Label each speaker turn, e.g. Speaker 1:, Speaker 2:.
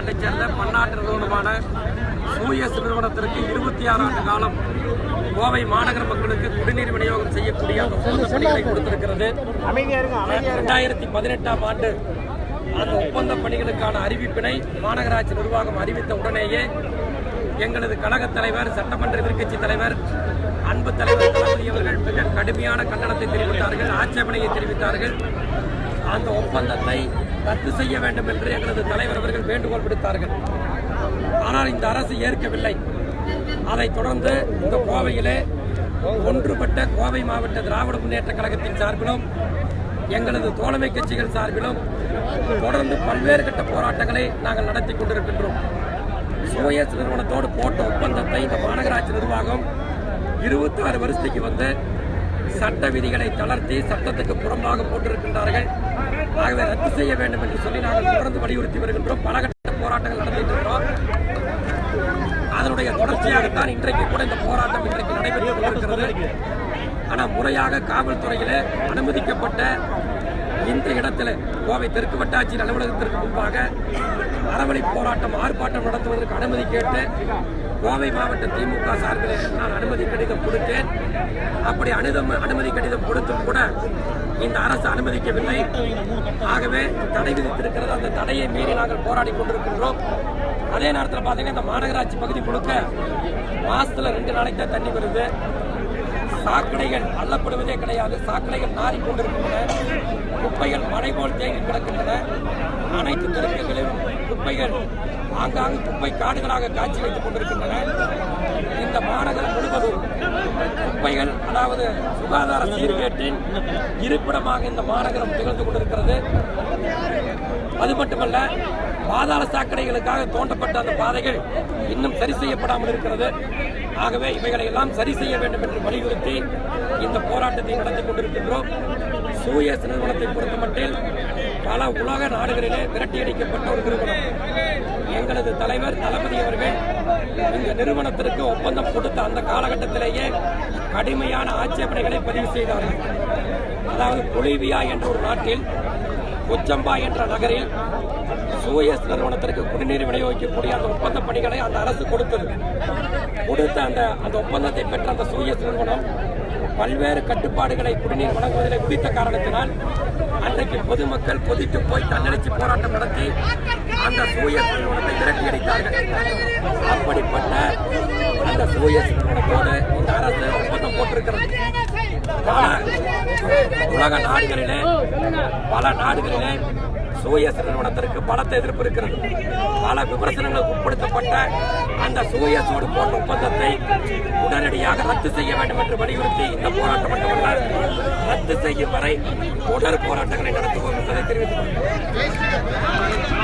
Speaker 1: நாட்டைச் சேர்ந்த பன்னாட்டு நிறுவனமான சூயஸ் நிறுவனத்திற்கு இருபத்தி ஆறு ஆண்டு காலம் கோவை மாநகர மக்களுக்கு குடிநீர் விநியோகம் செய்யக்கூடிய அந்த ஒப்பந்த பணிகளை கொடுத்திருக்கிறது. இரண்டாயிரத்தி பதினெட்டாம் ஆண்டு அந்த ஒப்பந்த பணிகளுக்கான அறிவிப்பினை மாநகராட்சி நிர்வாகம் அறிவித்த உடனேயே எங்களது கழக தலைவர் சட்டமன்ற எதிர்க்கட்சி தலைவர் அன்பு தலைவர் தளபதி அவர்கள் மிக கடுமையான கண்டனத்தை தெரிவித்தார்கள் ஆட்சேபனையை தெரிவித்தார்கள். அந்த ஒப்பந்தத்தை ரத்து செய்ய வேண்டும் என்று எங்களது தலைவர் அவர்கள் வேண்டுகோள் விடுத்தார்கள். ஆனால் இந்த அரசு ஏற்கவில்லை. அதைத் தொடர்ந்து இந்த கோவையிலே ஒன்றுபட்ட கோவை மாவட்ட திராவிட முன்னேற்ற கழகத்தின் சார்பிலும் எங்களது தோழமை கட்சிகள் சார்பிலும் தொடர்ந்து பல்வேறு கட்ட போராட்டங்களை நாங்கள் நடத்தி கொண்டிருக்கின்றோம். சோயஸ் நிறுவனத்தோடு போட்ட ஒப்பந்தத்தை இந்த மாநகராட்சி நிர்வாகம் இருபத்தாறு வருஷத்துக்கு வந்து சட்ட விதிகளை தளர்த்தி சட்டத்துக்கு புறம்பாக போட்டிருக்கின்றார்கள். ஆகவே ரத்து செய்ய வேண்டும் என்று சொல்லி நாங்கள் தொடர்ந்து வலியுறுத்தி வருகின்றோம். பல கட்ட போராட்டங்கள் நடத்திட்டு இருக்கிறோம். அதனுடைய தொடர்ச்சியாகத்தான் இன்றைக்கு கூட இந்த போராட்டம் இன்றைக்கு நடைபெற்று கொண்டிருக்கிறது. ஆனால் முறையாக காவல்துறையில் அனுமதிக்கப்பட்ட இந்த இடத்துல கோவை தெற்கு வட்டாட்சியர் அலுவலகத்திற்கு முன்பாக அறவழி போராட்டம் ஆர்ப்பாட்டம் நடத்துவதற்கு அனுமதி கேட்டு கோவை மாவட்ட திமுக சார்பில் நான் அனுமதி கடிதம் கொடுத்தேன். அப்படி அனுதம் அனுமதி கடிதம் கொடுத்தும் கூட இந்த அரசு அனுமதிக்கவில்லை. ஆகவே தடை விதித்திருக்கிறது. அந்த தடையை மீறி நாங்கள் போராடி கொண்டிருக்கின்றோம். அதே நேரத்தில் பார்த்தீங்கன்னா இந்த மாநகராட்சி பகுதி முழுக்க மாசத்துல ரெண்டு நாளைக்கு தான் தண்ணி வருது. சாக்கடைகள் அள்ளப்படுவதே கிடையாது. சாக்கடைகள் நாறிக்கொண்டிருக்கின்றன. குப்பைகள் மழை போல் தேங்கி கிடக்கின்றன. அனைத்து தெருக்களிலும் குப்பைகள் ஆங்காங்கு குப்பை காடுகளாக காட்சி வைத்துக் கொண்டிருக்கின்றன. இந்த மாநகரம் முழுவதும் குப்பைகள் அதாவது சுகாதார சீர்கேட்டின் இருப்பிடமாக இந்த மாநகரம் திகழ்ந்து கொண்டிருக்கிறது. அது மட்டுமல்ல பாதாள சாக்கடைகளுக்காக தோண்டப்பட்ட அந்த பாதைகள் இன்னும் சரி செய்யப்படாமல் இருக்கிறது. ஆகவே இவைகளை எல்லாம் சரி செய்ய வேண்டும் என்று வலியுறுத்தி இந்த போராட்டத்தை நடத்தி கொண்டிருக்கின்றோம். சூயஸ் நிறுவனத்தை பொறுத்தமட்டில் பல உலக நாடுகளிலே விரட்டியடிக்கப்பட்ட ஒரு நிறுவனம். எங்களது தலைவர் தளபதி அவர்கள் இந்த நிறுவனத்திற்கு ஒப்பந்தம் கொடுத்த அந்த காலகட்டத்திலேயே கடுமையான ஆட்சேபனைகளை பதிவு செய்தார்கள். அதாவது பொலிவியா என்ற ஒரு நாட்டில் கொச்சம்பா என்ற நகரில் சூயஸ் நிறுவனத்திற்கு குடிநீர் விநியோகிக்கக்கூடிய அந்த ஒப்பந்த பணிகளை அந்த அரசு கொடுத்தது. கொடுத்த அந்த அந்த ஒப்பந்தத்தை பெற்ற அந்த சூயஸ் நிறுவனம் பல்வேறு கட்டுப்பாடுகளை குடிநீர் வழங்குவதில் விதித்த காரணத்தினால் அன்றைக்கு பொதுமக்கள் கொதித்து போய் தன்னெழுச்சி போராட்டம் நடத்தி அந்த சூயஸ் நிறுவனத்தை விரட்டி அடித்தார்கள் அப்படிப்பட்ட அந்த சூயஸ் நிறுவனத்தோடு இந்த அரசு ஒப்பந்தம் போட்டிருக்கிறது. உலக நாடுகளிலே பல நாடுகளிலே சூயஸ் நிறுவனத்திற்கு பலத்த எதிர்ப்பு இருக்கிறது. பல விமர்சனங்களுக்கு உட்படுத்தப்பட்ட அந்த சூயஸோடு போன்ற ஒப்பந்தத்தை உடனடியாக ரத்து செய்ய வேண்டும் என்று வலியுறுத்தி இந்த போராட்டம் மட்டுமல்ல ரத்து செய்யும் வரை தொடர் போராட்டங்களை நடத்துவோம் என்பதை தெரிவித்துக் கொள்கிறேன்.